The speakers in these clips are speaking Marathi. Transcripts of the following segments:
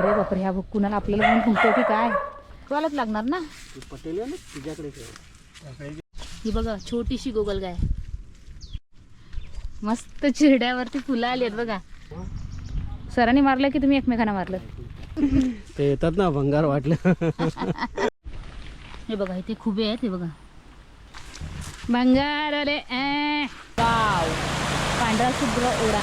अरे बापरे ह्या बघ कुणाला आपल्याला म्हणून फुंकतो की काय? तुलाच लागणार ना? पटेल तुझ्याकडे ही बघा छोटीशी गोगलगाय मस्त चिरड्यावरती फुलं आली आहेत बघा. सरांनी मारलं की तुम्ही एकमेकांना मारलं ते येतात ना भंगार वाटलं. हे बघा इथे खुबे आहेत हे बघा. भंगार आले. वाव. पांढरा शुभ्र ओढा.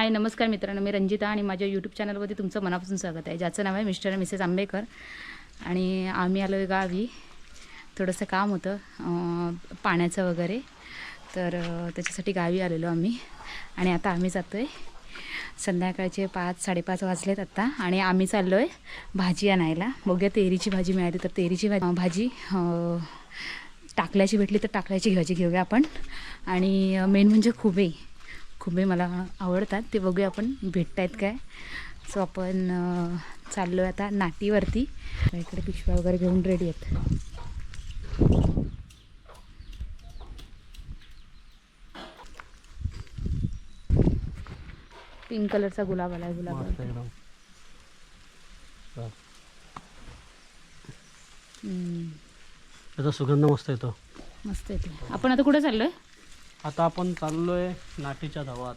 हाय नमस्कार मित्रांनो. मी रंजिता आणि माझ्या यूट्यूब चॅनलवरती तुमचं मनापासून स्वागत आहे. ज्याचं नाव आहे मिस्टर मिसेस आंबेकर. आणि आम्ही आलो आहे गावी. थोडंसं काम होतं पाण्याचं वगैरे. तर त्याच्यासाठी गावी आलेलो आम्ही. आणि आता आम्ही जातो आहे संध्याकाळचे पाच साडेपाच वाजलेत आत्ता आणि आम्ही चाललो आहे भाजी आणायला. बघूया तेरीची भाजी मिळाली तर तेरीची भाजी भाजी टाकल्याची भेटली तर टाकल्याची भाजी घेऊया आपण. आणि मेन म्हणजे खुबे खुबे मला आवडतात ते बघूया आपण भेटत आहेत काय. सो आपण चाललो आहे आता नाटीवरती. इकडे पिशव्या वगैरे घेऊन रेडी आहेत. पिंक कलरचा गुलाब आला गुलाब हम्म, त्याचा सुगंध मस्त येतो. मस्त येते आपण आता कुठे चाललोय? आता आपण चाललोय नाटीच्या धावात.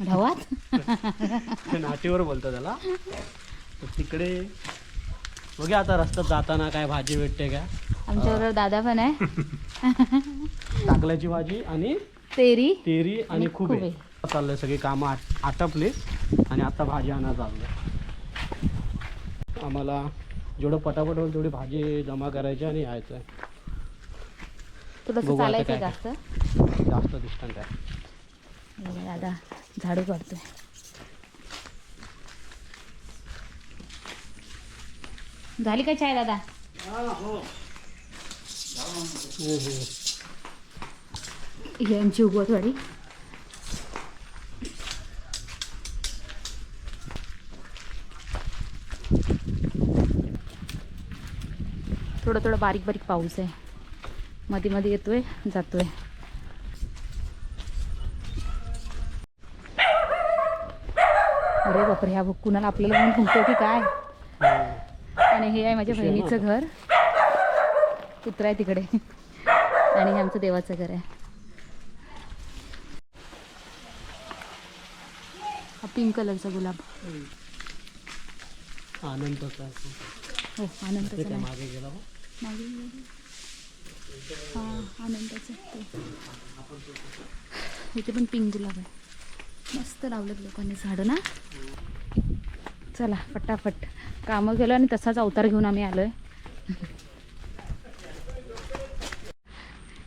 धावात? ते नाटीवर बोलतो त्याला. तर तिकडे बघूया आता रस्त्यात जाताना काय भाजी भेटते का. आमच्याबरोबर दादा पण आहे. टाकल्याची भाजी आणि तेरी. तेरी आणि आणि खुबे खुबे. चाललंय सगळी कामं आट आटपली आणि आता भाजी आणा चाललंय. आम्हाला जेवढं पटापट होईल तेवढी भाजी जमा करायची आणि यायचं आहे आता चालायचं जास्त? जास्त डिस्टन्स आहे. दादा झाडू काढतोय झाली काय चाय दादा? ही आमची उगवतवाडी थोडं थोडं बारीक बारीक पाऊस आहे. मध्ये मध्ये येतोय जातोय. अरे बापरे ह्या कुणाला आपल्याला म्हणून फुंकतो की काय? आणि हे आहे माझ्या बहिणीचं घर. कुत्रा आहे तिकडे. आणि हे आमचं देवाचं घर आहे. हा पिंक कलरचा गुलाब. आनंदच आहे हो नाही. मागे हो. हा इथे पण पिंक गुलाब आहे मस्त लावलं लोकांनी झाडं ना. चला फटाफट. कामं गेलो आणि तसाच अवतार घेऊन आम्ही आलोय.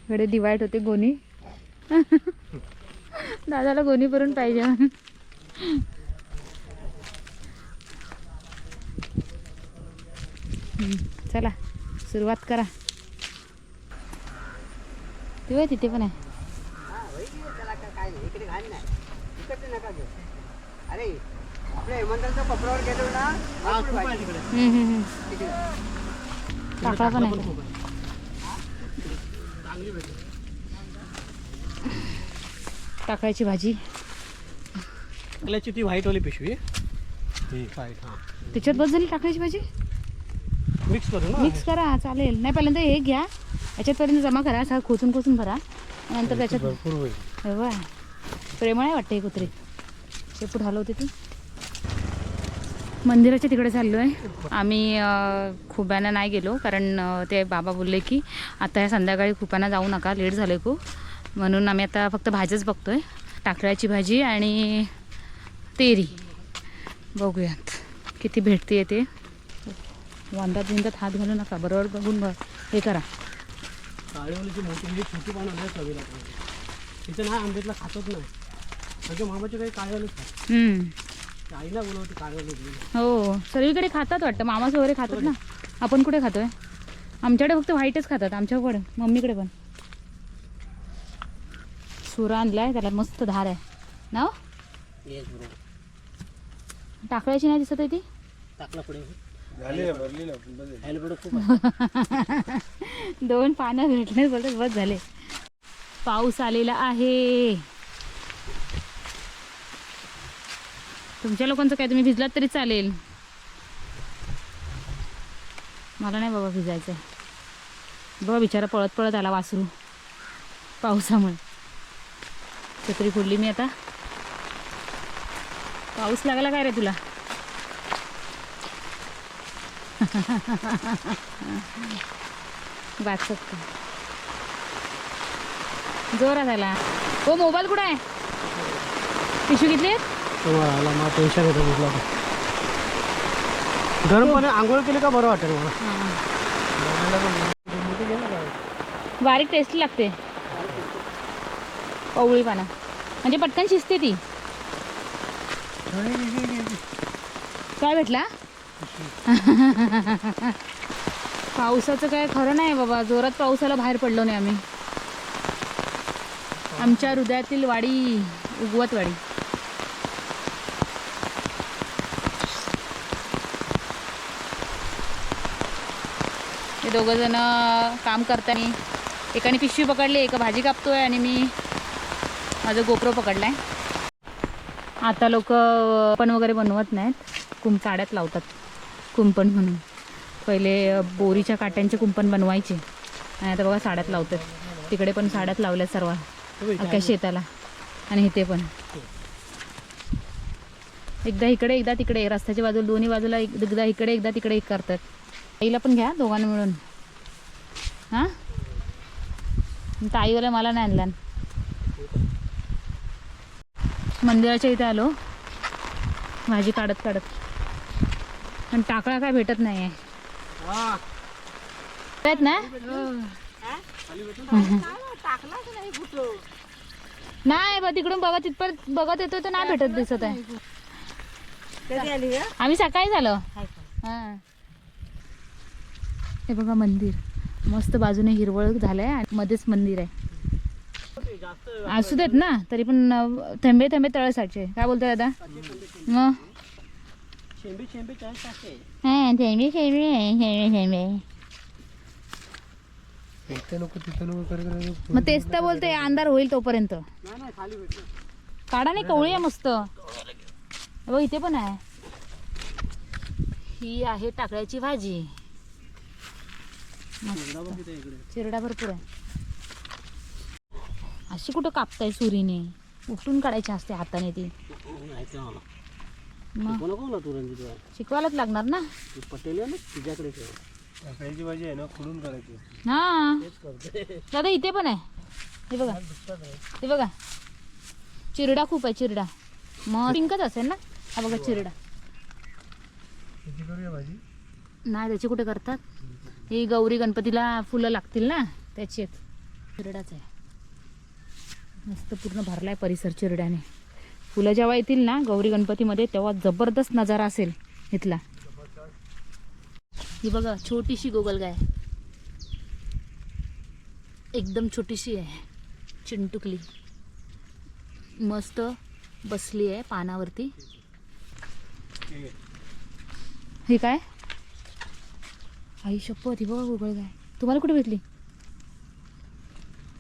इकडे डिवाईड होते गोणी. दादाला गोणी भरून पाहिजे. चला सुरुवात करा. ते तिथे पण आहे अरे आपल्या गेलो ना पण आहे टाकळ्याची भाजी. टाकल्याची ती व्हाईट वाली पिशवी. ही हां. त्याच्यात बस झाली टाकळ्याची भाजी? मिक्स करू ना. मिक्स करा चालेल. नाही पहिल्यांदा हे घ्या. याच्यातपर्यंत जमा करा असं खोचून खोचून भरा. नंतर त्याच्यात भरपूर होईल. प्रेमळ आहे वाटतं हे कुत्रे. शेपूट हलवते ती? मंदिराच्या तिकडे चाललो आहे आम्ही खुब्यानं नाही गेलो कारण ते बाबा बोलले की आता या संध्याकाळी खुप्यानं जाऊ नका लेट झालं खूप. म्हणून आम्ही आता फक्त भाज्याच बघतोय. टाकळ्याची भाजी आणि तेरी. बघूयात. किती भेटते ते. वांदात बिंदात हात घालू नका. बरोबर बघून बघ हे करा. काळेवालीची मोठी म्हणजे छोटी पानं नाही चवीला तिथे नाही आंब्यातला खातच नाही. म्हणजे मामाचे काही काळेवालीच खात हम्म. ते आईला बोलवते काळेवाली घेऊन. हो सगळीकडे खातात वाटतं. मामास वगैरे खातात ना? आपण कुठे खातोय? आमच्याकडे फक्त व्हाईटच खातात आमच्याकडे मम्मीकडे पण. सुरा आणलाय त्याला मस्त धार आहे. ना हो? येस बरोबर. टाकळ्याची नाही दिसत आहे ती? टाकला पुढे. दोन पानं भेटले बोलत बस झाले. पाऊस आलेला आहे. तुमच्या लोकांचं काय तुम्ही भिजलात तरी चालेल. मला नाही बाबा भिजायचं. बाबा बिचारा पळत पळत आला वासरू. पावसामुळे. छत्री फोडली मी आता. पाऊस लागला काय रे तुला? वाचत का? जोरात आला. हो मोबाईल कुठं आहे? पिशवी घेतली? तेव्हा आला. मला टेन्शन येतं. गरम पाणी आंघोळ केली का बरं वाटेल मला? बारीक टेस्टी लागते. पवळी पाना. म्हणजे पटकन शिजते ती. काय भेटला? पावसाचं काय खरं नाही बाबा. जोरात पावसाला बाहेर पडलो नाही आम्ही. आमच्या हृदयातील वाडी उगवत वाडी. हे दोघं जण काम करताना एकाने पिशवी पकडली एका भाजी कापतोय आणि मी माझं गोप्रो पकडलाय. आता लोक पण वगैरे बनवत नाहीत. कुंप साड्यात लावतात. कुंपण म्हणून. पहिले बोरीच्या काट्यांचे कुंपण बनवायचे. आणि आता बघा साड्यात लावतात. तिकडे पण साड्यात लावल्या सर्व. अख्ख्या शेताला. आणि इथे पण. एकदा इकडे एकदा तिकडे. रस्त्याच्या बाजूला दोन्ही बाजूला एकदा इकडे एकदा तिकडे एक करतात. आईला पण घ्या दोघांना मिळून. हां? ताईवाला मला नाही आणला. मंदिराच्या इथे आलो. भाजी काढत काढत. पण टाकळा काय भेटत नाही आहे हा. ना? नाही बा तिकडून बघा तिथपर्यंत बघत येतो तर नाही भेटत दिसत आहे. आम्ही सकाळी झालो. हां. हे बघा मंदिर. मस्त बाजूने हिरवळ झालंय आणि मध्येच मंदिर आहे. असू देत ना तरी पण थेंबे थेंबे तळसाचे. काय बोलतोय दादा? मग? हा मग तेच तर बोलते अंधार होईल तोपर्यंत नाही नाही खाली भेटलं काढा नाही कवळी आहे मस्त बघ इथे पण आहे ही आहे टाकळ्याची भाजी चिरडा भरपूर आहे अशी कुठं कापताय सुरीने उठून काढायची असते हाताने ती मग? शिकवू नको ना तू रंजित बाई. शिकवायलाच लागणार ना. ती पटेल आहे ना तिच्याकडे ठेव टाकायची भाजी आहे ना खुडून करायची हा. तेच करते दादा इथे पण आहे. हे बघा. हे बघा. चिरडा खूप आहे चिरडा. मग पिंकच असेल ना? हा बघा चिरडा. किती करूया भाजी? नाही त्याची कुठे करतात? ही गौरी गणपतीला फुलं लागतील ना? त्याची आहेत. चिरडाच आहे. मस्त पूर्ण भरलाय परिसर चिरड्याने. फुलं जेव्हा येतील ना गौरी गणपतीमध्ये तेव्हा जबरदस्त नजारा असेल इथला. ही बघा छोटीशी गोगलगाय एकदम छोटीशी आहे. चिंटुकली. मस्त बसली आहे पानावरती. हे काय? आई शपथ ही बघा गुगल काय तुम्हाला कुठे भेटली?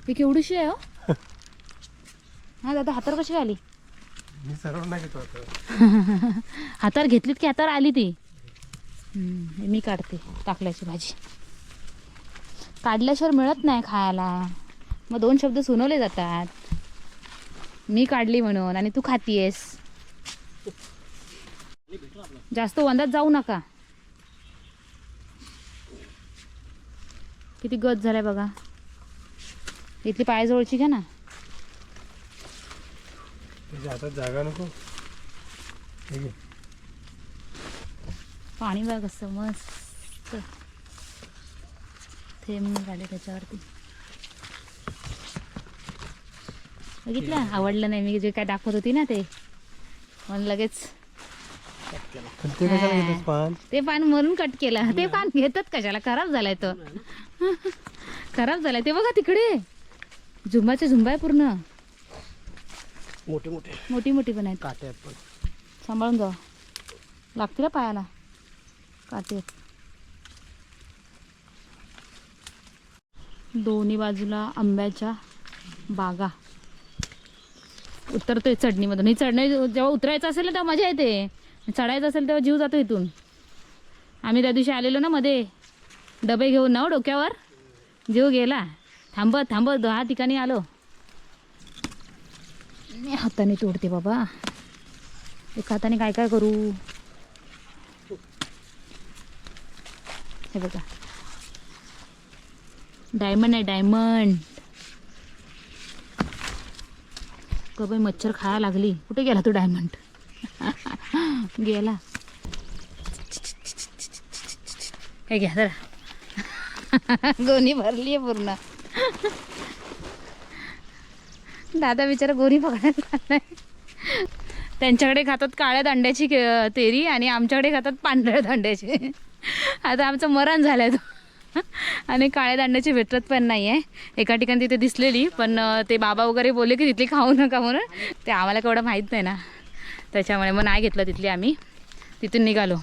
ही केवढीशी आहे हो? हा दादा हातावर कशी आली? मी सर्व नाही घेतो आता हातावर घेतलीत की हातावर आली ती? हम्म, मी काढते टाकल्याची भाजी. काढल्याशिवाय मिळत नाही खायला. मग दोन शब्द सुनवले जातात. मी काढली म्हणून आणि तू खातीयेस. जास्त वंदात जाऊ नका. किती गत झालाय बघा. इथली पायाजवळची घ्या ना. त्याच्या हातात जागा नको. पाणी बघा कसं मस्त. थेंब झाले त्याच्यावरती. बघितलं? आवडलं नाही. मी जे काय दाखवत होती ना ते. म्हणून लगेच. पण ते कशाला घेतेस पान? ते पान म्हणून कट केलं. ते पान घेतात कशाला? खराब झालाय तो. खराब झालाय. ते बघा तिकडे. झुंबाचे झुंबा आहे पूर्ण. मोठे मोठे. मोठी मोठी पण आहेत. काटे आहेत पण. सांभाळून जाऊ लागतील ना पायाला. काटे आहेत. दोन्ही बाजूला आंब्याच्या बागा. उतरतोय चढणीमधून. ही चढणी जेव्हा उतरायचं असेल ना तेव्हा मजा येते. चढायचं असेल तेव्हा जीव जातो इथून. आम्ही त्या दिवशी आलेलो ना मध्ये. डबे घेऊन ना हो डोक्यावर. जीव गेला. थांबत थांबत. दहा ठिकाणी आलो. मी हाताने तोडते बाबा. एका हाताने काय काय करू? हे बघा. डायमंड आहे डायमंड. बाई मच्छर खायला लागली. कुठे गेला तो डायमंड? गेला. हे घ्या जरा. दोन्ही भरली आहे पूर्ण. दादा बिचारा गोरी पकडायला त्यांच्याकडे खातात काळ्या दांड्याची के- तेरी आणि आमच्याकडे खातात पांढऱ्या दांड्याची. आता आमचं मरण झालंय तो. आणि काळ्या दांड्याची भेटत पण नाही आहे एका ठिकाणी तिथे दिसलेली पण ते बाबा वगैरे बोलले की तिथली खाऊ नका म्हणून. ते आम्हाला केवढं माहीत नाही ना. त्याच्यामुळे मग नाही घेतलं तिथली आम्ही. तिथून निघालो.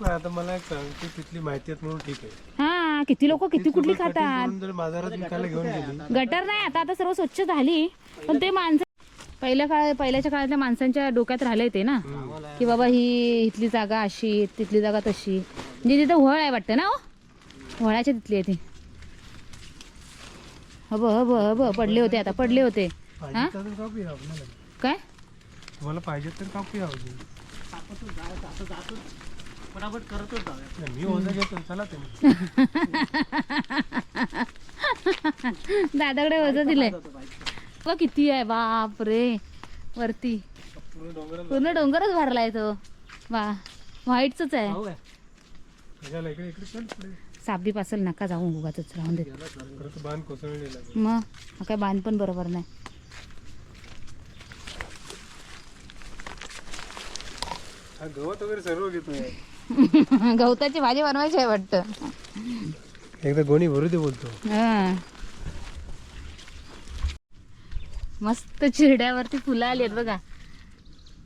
पण आता मला सांग तिथली माहिती म्हणून ठीक आहे. हां किती लोक किती कुठली खातात? गटर नाही आता आता सर्व स्वच्छ झाली पण ते माणसं पहिल्या काळ पहिल्याच्या काळातल्या माणसांच्या डोक्यात राहिले ते ना. की बाबा ही इथली जागा अशी तिथली जागा तशी. म्हणजे तिथं व्हळ आहे वाटतं ना हो? व्हळाच्या तिथली आहे ती. हब हब हब पडले होते आता पडले होते. पाहिजे तर कापूया आपल्याला काय? तुम्हाला पाहिजे तर कापूया करतच जाऊया. नाही, मी ओझं घेतो चला तुम्ही दादाकडे वजन दिलंय. बघ किती आहे बाप रे वरती. पूर्ण डोंगराला पूर्ण डोंगरच भरलाय तो. वा व्हाईटच आहे. जाऊ काय कशाला इकडे इकडे चल पुढे. साबी पासल नका जाऊ उगाच राहून देत कोसळलेला. मग हा काय बांध पण बरोबर नाही. हा गवत वगैरे सर्व घेतोय. गवताची भाजी बनवायची आहे वाटतं. एकदा गोणी भरू दे बोलतो. हा. मस्त चिरड्यावरती फुलं आली आहेत बघा.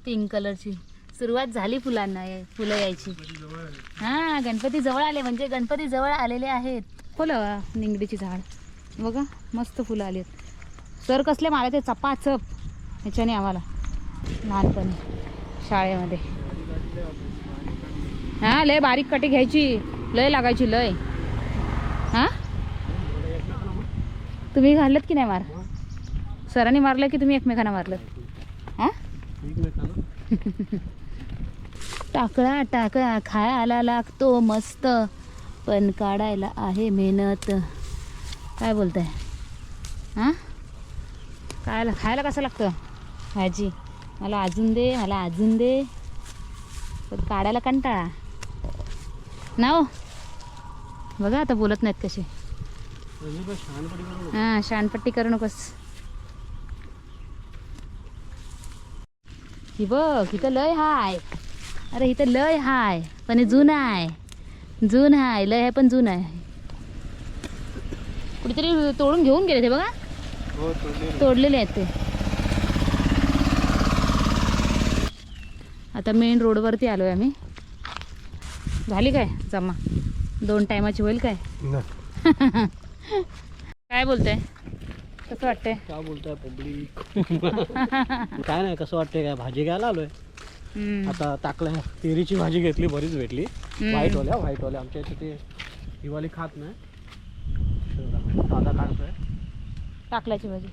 पिंक कलरची. सुरुवात झाली फुलांना फुलं यायची. हा गणपती जवळ आले म्हणजे गणपती जवळ आलेले आहेत. फुलं निंगडीची झाड. बघा मस्त फुलं आली आहेत. सर कसले मारायचे? चपाचप. ह्याच्याने आम्हाला. लहानपणी. शाळेमध्ये. हा लय बारीक कटी घ्यायची. लय लागायची लय. हा? तुम्ही घालत की नाही मार? सरांनी मारलं की तुम्ही एकमेकांना मारलं? हा? टाकळा टाकळा खायला लागतो मस्त. पण काढायला आहे मेहनत. काय बोलताय? हां? खायला खायला कसं लागतं? भाजी. मला अजून दे मला अजून दे. पण काढायला कंटाळा. ना हो. बघा आता बोलत नाहीत कसे. हां शानपट्टी करू नकोस. ही बघ इथं लय हाय. अरे इथं लय हाय पण हे जुनं आहे जून हाय लय आहे पण जून आहे कुठेतरी तोडून घेऊन गेले ते बघा. हो तोडले तोडलेले आहेत ते. आता मेन रोडवरती आलो आहे आम्ही. झाली काय? जमा. दोन टायमाची होईल काय? काय बोलताय? कसं वाटतंय? काय बोलताय पब्लिक काय नाही कसं वाटतंय काय? भाजी घ्यायला आलोय. आता टाकल्या तेरीची भाजी घेतली बरीच भेटली. हम्म. व्हाईटवाल्या व्हाईटवाल्या. आमच्या इथे ते दिवाळी खात नाही. दादा काढतोय. टाकल्याची भाजी.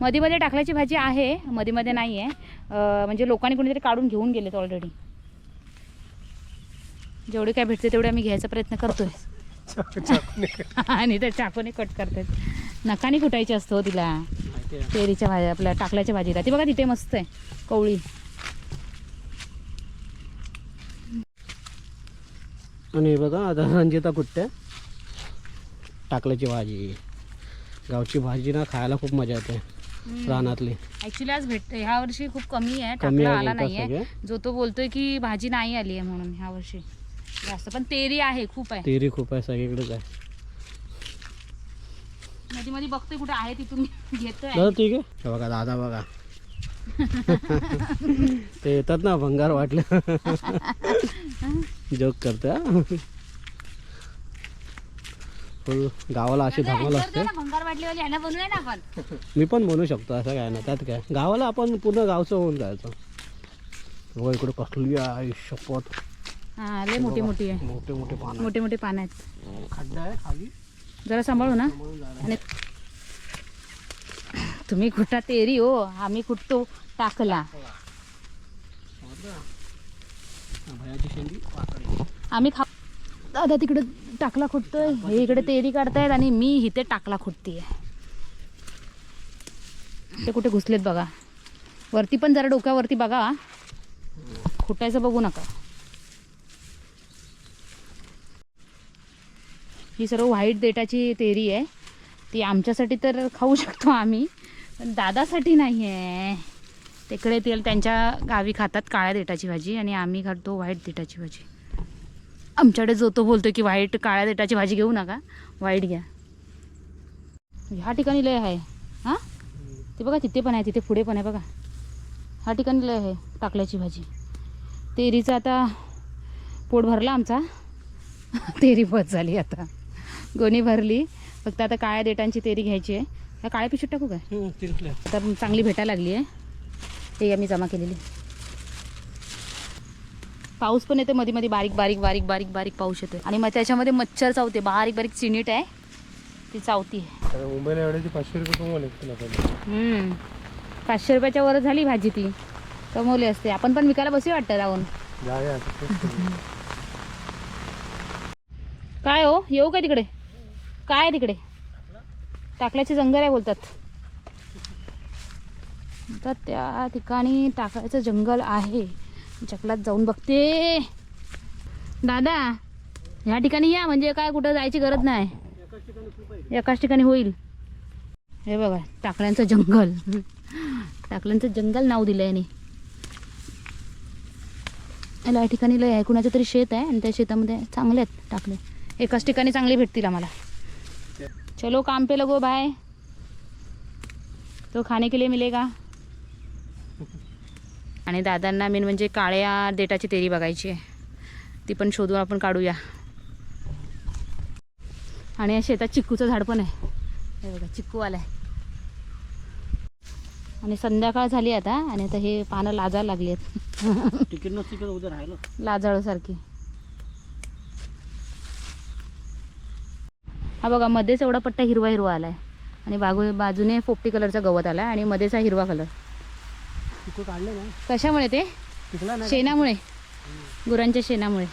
मध्ये मध्ये टाकल्याची भाजी आहे मध्ये मध्ये नाही आहे म्हणजे लोकांनी कोणीतरी काढून घेऊन गेलेत ऑलरेडी जेवढे काय भेटते तेवढे आम्ही घ्यायचा प्रयत्न करतोय. आणि त्या चाकूने कट करतात. नकाने कुटायची असतो हो तिला. माहिती आहे तेरीच्या भाजी आपल्या टाकल्याच्या भाजीला. ती बघा तिथे मस्त आहे कवळी. आणि बघा आता रंजिता कुठते? टाकल्याची भाजी. गावची भाजी ना खायला खूप मजा येते रानातली. ॲक्च्युली आज भेट ह्या वर्षी खूप कमी आहे टाकला आला बोलतात नाही आहे सगळे. जो तो बोलतोय की भाजी नाही आली आहे म्हणून ह्या वर्षी. जास्त पण तेरी आहे खूप आहे. तेरी खूप आहे सगळीकडेच आहे. मध्ये मध्ये बघतोय कुठे आहे तिथून घेतोय. ठीक आहे. हे बघा दादा बघा. ते येतात ना भंगार वाटले. जोक करते हा. फुल गावाला अशी धमाल असते. भंगार वाटलीवाली ह्याला बनवूया ना आपण? मी पण बनवू शकतो असं काय ना त्यात काय? गावाला आपण पूर्ण गावचं होऊन जायचं. हो इकडे कसली आहे शपथ. हा लय मोठी मोठी आहे. मोठे मोठे पान मोठे मोठे पानं आहेत. खड्डा आहे खाली. जरा सांभाळू ना. आणि तुम्ही कुठा तेरी हो? आम्ही कुठतो? टाकला. भयाची शेंडी पाकळी. आम्ही खा दादा तिकडे टाकला खुटतोय. हे इकडे तेरी काढतायत आणि मी इथे टाकला खुटतीये. ते कुठे घुसलेत बघा. वरती पण जरा डोक्यावरती बघा. खुटायचं बघू नका. ही सर्व व्हाईट देटाची तेरी आहे. ती आमच्यासाठी तर खाऊ शकतो आम्ही पण दादासाठी नाही आहे. तिकडे ते त्यांच्या गावी खातात काळ्या देटाची भाजी आणि आम्ही खातो व्हाईट देटाची भाजी. आमच्याकडे जो तो बोलतो की व्हाईट काळ्या देटाची भाजी घेऊ नका व्हाईट घ्या. ह्या ठिकाणी लय आहे. हां? ते बघा तिथे पण आहे तिथे पुढे पण आहे बघा. ह्या ठिकाणी लय आहे टाकल्याची भाजी. तेरीचा आता पोट भरला आमचा. तेरी बस झाली आता. गोणी भरली. फक्त आता काळ्या देटांची तेरी घ्यायची आहे. ह्या काळ्या पिशवीत टाकू काय? तिरकल्या आता चांगली भेटायला लागली आहे. ते आम्ही जमा केलेली. पाऊस पण येते मध्ये मध्ये बारीक बारीक बारीक बारीक बारीक पाऊस येतोय. आणि मग त्याच्यामध्ये मच्छर चावते बारीक बारीक चिनीट आहे. ती चावती आहे. मुंबईला एवढ्याची पाचशे रुपये रुपयाच्या वर झाली भाजी ती. कमवली असते. आपण पण विकायला बसू वाटतं राहून काय हो? येऊ काय तिकडे? काय आहे तिकडे? टाकल्याचे जंगल आहे बोलतात. तर त्या ठिकाणी टाकळ्याचं जंगल आहे. जंगलात जाऊन बघते. दादा ह्या ठिकाणी या म्हणजे काय कुठं जायची गरज नाही. एकाच ठिकाणी होईल. हे बघा टाकळ्यांचं जंगल. टाकल्यांचं जंगल नाव दिलं आहे याला या ठिकाणी लय आहे. कुणाचं तरी शेत आहे आणि त्या शेतामध्ये चांगले आहेत टाकले. एकाच ठिकाणी चांगले भेटतील आम्हाला. चलो काम पे लगो बाय तो खाने के लिए मिलेगा. आणि दादांना मेन म्हणजे काळ्या देटाची तेरी बघायची आहे. ती पण शोधून आपण काढूया. आणि या शेतात चिक्कूचं झाड पण आहे. हे बघा चिक्कू आलाय आणि संध्याकाळ झाली आता आणि आता हे पानं लाजायला लागली आहेत. लाजाळूसारखी हा बघा मध्येच एवढा पट्टा हिरवा हिरवा आलाय. आणि बाजू बाजूने पोपटी कलरचा गवत आलाय आणि मध्येच हा हिरवा कलर तिथे कशामुळे ते? शेणामुळे. गुरांच्या शेणामुळे.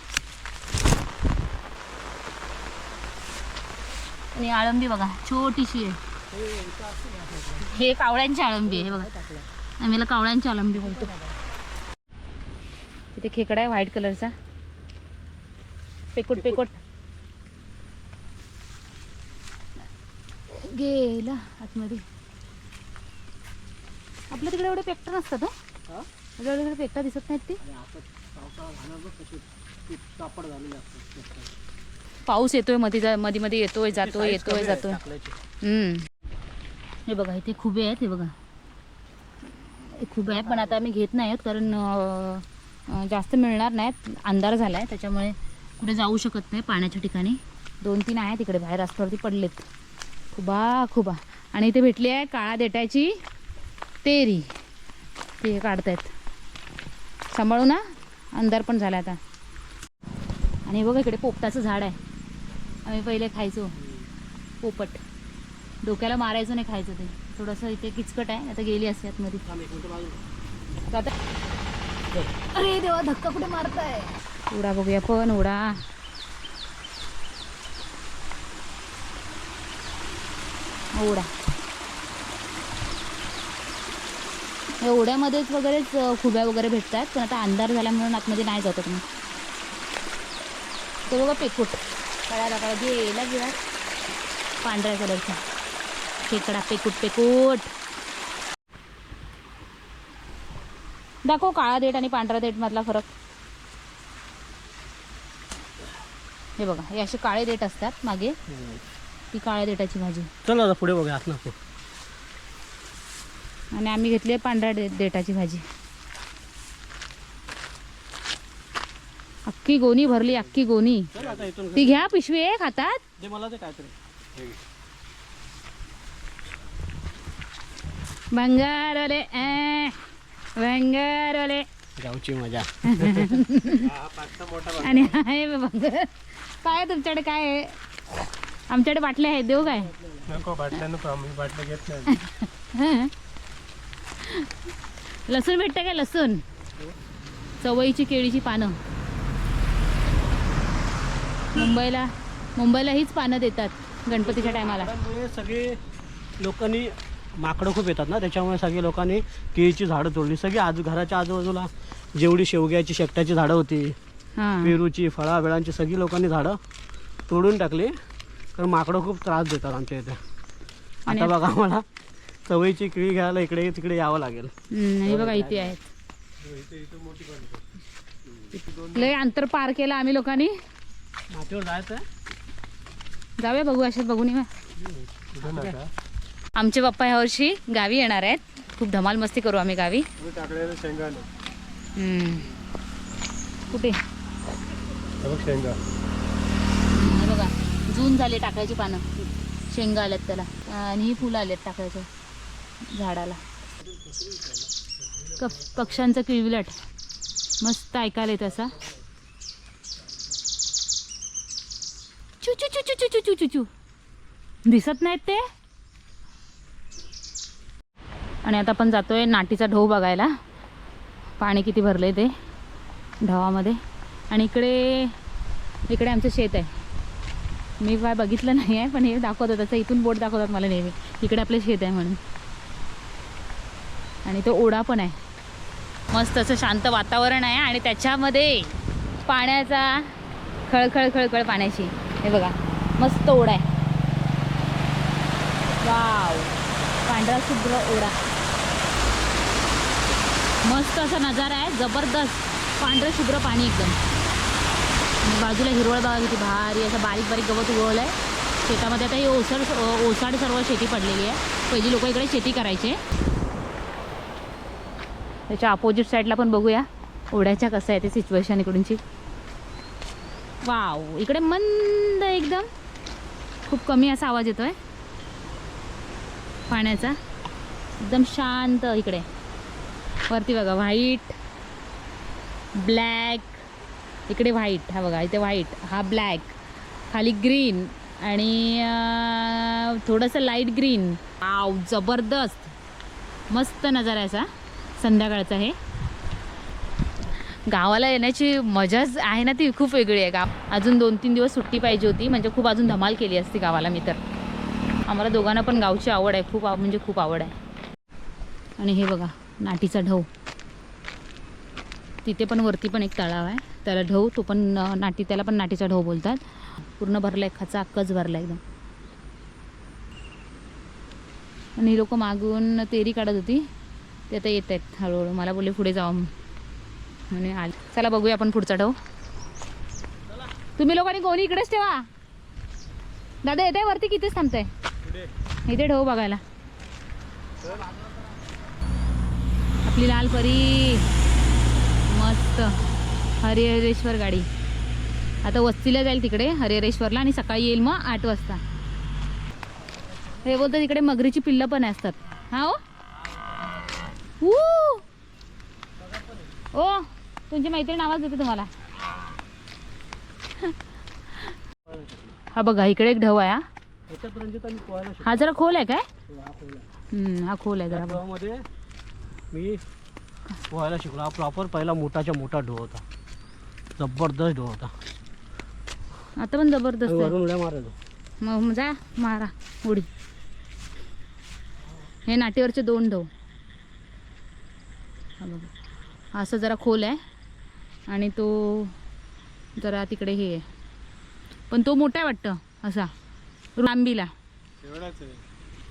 आणि आळंबी बघा छोटीशी आहे. हे कावळ्यांची आळंबी आहे बघा. आम्ही कावळ्यांची आळंबी बोलतो. इथे खेकडा आहे व्हाईट कलरचा पेकुट पेकुट. गेला आतमध्ये. आपल्या तिकडे एवढे पेकटा नसतात हं? हा? तिकडे पेकटा दिसत नाहीत ते. झाला खूप पाऊस येतोयमध्ये जा- मध्ये मध्ये येतोय जातोय येतोय जातोय. हे बघा इथे खुबे आहेत हे बघा. हे खुबे आहेत पण आता आम्ही घेत नाही आहोत कारण जास्त मिळणार नाहीत. अंधार झालाय त्याच्यामुळे कुठे जाऊ शकत नाही पाण्याच्या ठिकाणी. दोन तीन आहेत तिकडे बाहेर रस्त्यावरती पडलेत. खुबा खुबा. आणि इथे भेटली आहे काळा देटाची तेरी. ते काढतायत. सांभाळू ना. अंधार पण झाला आता. आणि बघा इकडे पोपटाचं झाड आहे. आम्ही पहिले खायचो. पोपट. डोक्याला मारायचं नाही खायचं ते. थोडंसं इथे किचकट आहे. आता गेली असते आतमध्ये. अरे देवा धक्का कुठे मारताय? उडा बघूया पण उडा. उडा एवढ्यामध्येच वगैरेच खुब्या वगैरे भेटतात पण आता अंधार झाल्यामुळे आतमध्ये नाही जात तुम्ही तो बघा पेकूट कळा कळा गेला गेला पांढऱ्या कलरचा. खेकडा पेकूट पेकूट दाखव काळा देठ आणि पांढरा देठ मधला फरक. हे बघा हे असे काळे देठ असतात मागे. ती काळ्या देठाची भाजी. चल आता पुढे बघूया आत नको. आणि आम्ही घेतली आहे पांढऱ्या दे देठाची भाजी. अख्खी गोणी भरली अख्खी गोणी. चल आता इथून ती घ्या पिशवी आहे खातात दे मला ते काहीतरी. हे घे. गावची मजा. आणि आहे भंगार काय तुमच्याकडे काय आहे? आमच्याकडे बाटल्या आहेत देऊ काय? नको बाटल्या नको आम्ही बाटल्या घेत नाही. लसूण भेटतं काय लसूण? चवळीची केळीची पानं. मुंबईला मुंबईला हीच पानं देतात गणपतीच्या टायमाला. सगळे लोकांनी माकडं खूप येतात ना त्याच्यामुळे सगळे लोकांनी केळीची झाडं तोडली. सगळी आज घराच्या आजूबाजूला जेवढी शेवग्याची शेकट्याची झाडं होती पेरूची फळा बिळांची सगळी लोकांनी झाडं तोडून टाकली. कारण माकडं खूप त्रास देतात आमच्या इथे. आणि- आता बघा आम्हाला चवळीची केळी घ्यायला इकडे तिकडे यावं लागेल. हे बघा इथे आहेत. लय अंतर पार केलं आम्ही लोकांनी. मातीवर जायचं आहे? जाऊया बघू अशात बघून येऊया. आमचे पप्पा ह्या वर्षी गावी येणार आहेत. खूप धमाल मस्ती करू आम्ही गावी. कुठे? शेंगा. जून झाले टाकायची पानं. शेंगा आल्यात त्याला. आणि ही फुलं आल्यात टाकायच्या झाडाला. क पक्ष्यांचं किळविलट. मस्त ऐकायला येत असा. चू चू चू चू चू चू चू चू. दिसत नाहीत ते. आणि आता आपण जातोय नाटीचा ढोव बघायला. पाणी किती भरलंय ते ढवामध्ये. आणि इकडे इकडे आमचं शेत आहे. मी काय बघितलं नाही आहे पण हे दाखवतात. त्याचं इथून बोट दाखवतात मला नेहमी. इकडे आपलं शेत आहे म्हणून. आणि तो ओढा पण आहे. मस्त असं शांत वातावरण आहे आणि त्याच्यामध्ये पाण्याचा खळखळ खळखळ पाण्याची. हे बघा मस्त ओढा आहे. वाव! पांढरा शुभ्र ओढा. मस्त असा नजारा आहे. जबरदस्त. पांढरं शुभ्र पाणी एकदम. बाजूला हिरवळ बाग किती भारी असं बारीक बारीक गवत उगवलं आहे शेतामध्ये आता ही ओसड ओसाड सर्व शेती पडलेली आहे. पहिली लोक इकडे शेती करायचे. त्याच्या अपोजिट साईडला पण बघूया. ओढ्याच्या कसं आहे ते सिच्युएशन इकडूनची. वाव इकडे मंद एकदम. खूप कमी असा आवाज येतोय. पाण्याचा. एकदम शांत इकडे. वरती बघा व्हाईट ब्लॅक इकडे व्हाईट हा बघा इथे व्हाईट हा ब्लॅक खाली ग्रीन आणि थोडंसं लाइट ग्रीन आव जबरदस्त. मस्त नजारा आहे असा संध्याकाळचा हे. गावाला येण्याची मजाच आहे ना ती खूप वेगळी आहे गाव. अजून दोन तीन दिवस सुट्टी पाहिजे होती म्हणजे खूप अजून धमाल केली असती गावाला मी तर. आम्हाला दोघांना पण गावची आवड आहे खूप म्हणजे खूप आवड आहे. आणि हे बघा नाटीचा ढव. तिथे पण वरती पण एक तळाव आहे. त्याला ढव तो पण नाटी त्याला पण नाटीचा ढव बोलतात. पूर्ण भरला आहे खचा अक्कच भरला एकदम. आणि लोक मागून तेरी काढत होती. ते आता येत आहेत हळूहळू. मला बोलले पुढे जावं म्हणे आले. चला बघूया आपण पुढचा ढव. तुम्ही लोकांनी कोणी इकडेच ठेवा. दादा येते वरती? कितीच थांबताय? इथे ढव बघायला. आपली लाल परी. मस्त. हरिहरेश्वर गाडी. आता वस्तीला जाईल तिकडे हरिहरेश्वरला आणि सकाळी येईल मग आठ वाजता. हे बोलतं तिकडे मगरीची पिल्लं पण असतात. हा हो? ऊ! ओ तुमची मैत्रीण आवाज देते तुम्हाला. हा बघा इकडे एक ढव आहे हा. हा जरा खोल आहे काय? हा हा खोल आहे. जरा मी पोहायला शिकलो. हा प्रॉपर पहिला मोठाच्या मोठा ढो होता. जबरदस्त ढो होता. आता पण जबरदस्त आहे. वरून उड्या मारायचो. मग जा मारा उडी. हे नाटेवरचे दोन हा बघा. असं जरा खोल आहे. आणि तो जरा तिकडे हे आहे. पण तो मोठा आहे वाटतं असा. लांबीला एवढाच आहे.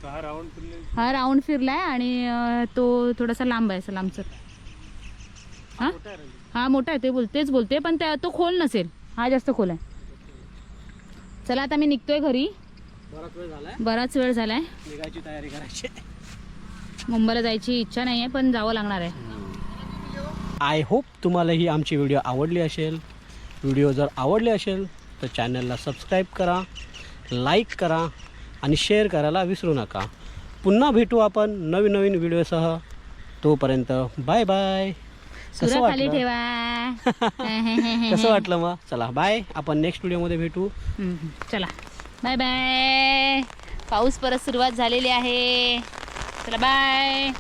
तो हा राऊंड फिरले हा राऊंड फिरलाय आणि अं, तो थोडासा लांब आहे असं लांबसर. हा हा मोठा आहे ते बोल तेच बोलते पण त्या तो खोल नसेल. हा जास्त खोल आहे. चला आता मी निघतोय घरी. बराच वेळ झालाय. बराच वेळ झालाय. निघायची तयारी करायची. मुंबईला जायची इच्छा नाही आहे पण जावं लागणार आहे. आय होप तुम्हाला ही आमची व्हिडिओ आवडली असेल. व्हिडिओ जर आवडले असेल तर चॅनलला सबस्क्राईब करा लाईक करा आणि शेअर करायला विसरू नका. पुन्हा भेटू आपण नवीन नवीन व्हिडिओसह तोपर्यंत बाय बाय सुरा खाली वाटलं? ठेवा. कसं वाटलं मग? चला बाय आपण नेक्स्ट व्हिडिओमध्ये भेटू. चला. बाय बाय पाऊस परत सुरुवात झालेली आहे. चला बाय